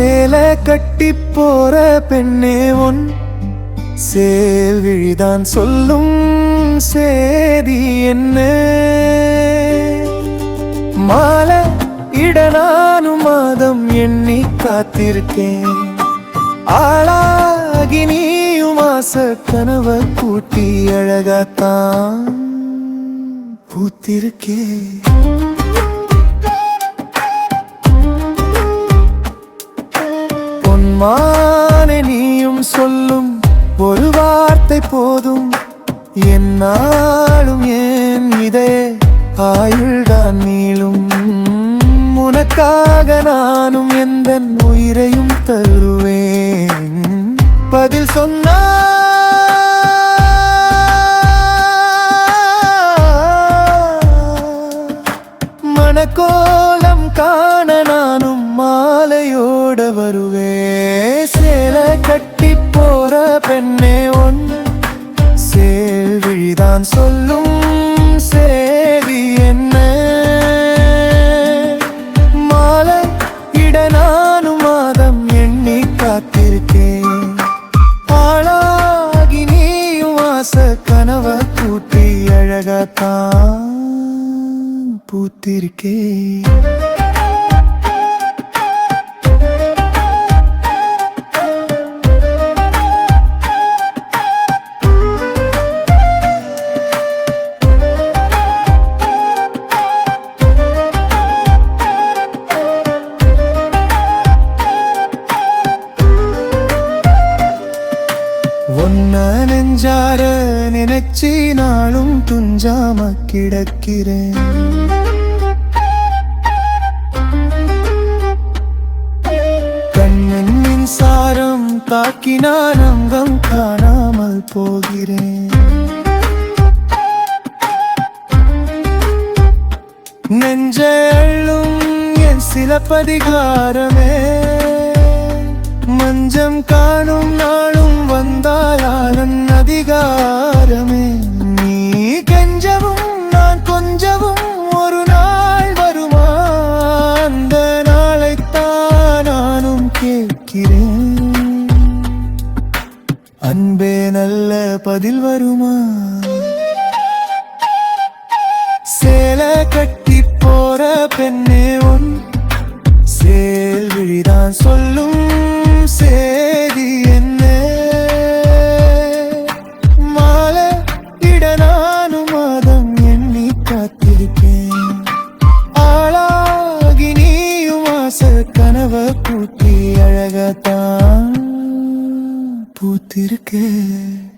சேலை கட்டி போற பெண்ணே உன் சேல்விழிதான் சொல்லும் சேதி என்ன? மாலை இட நானும் மாதம் எண்ணி காத்திருக்கேன். ஆளாகி நீயும் ஆசை கனவ கூட்டி அழகத்தான் பூத்திருக்கேன். நீயும் சொல்லும் ஒரு வார்த்தை போதும். என்னாலும் ஏன் இதே ஆயுள்தான் நீளும். உனக்காக நானும் எந்த உயிரையும் தருவேன். பதில் சொன்னா மனக்கோலம் காண நானும் மாலையோட வருவே சேல கட்ட கனவ அழகத்தான் அழகாத்தான் பூத்திருக்கே. ஒன்ன நெஞ்சார நினைச்சி நாளும் துஞ்சாம கிடக்கிறேன். கண்ணின் மின்சாரம் தாக்கினான் அங்கம் காணாமல் போகிறேன். நெஞ்ச என் சிலப்பதிகாரமே. மஞ்சம் காணும் நான் அதிகாரமே நீ கெஞ்சவும் நான் கொஞ்சவும் ஒரு நாள் வருமா? அந்த நாளைத்தான் நானும் கேட்கிறேன். அன்பே நல்ல பதில் வருமா? சேல கட்டி போற பெண்ணே உன். சேல் விழிதான் சொல்லும் சேதி ஆளாகி நீயும் ஆசை கனவ பூட்டி அழகத்தான் பூத்திருக்கேன்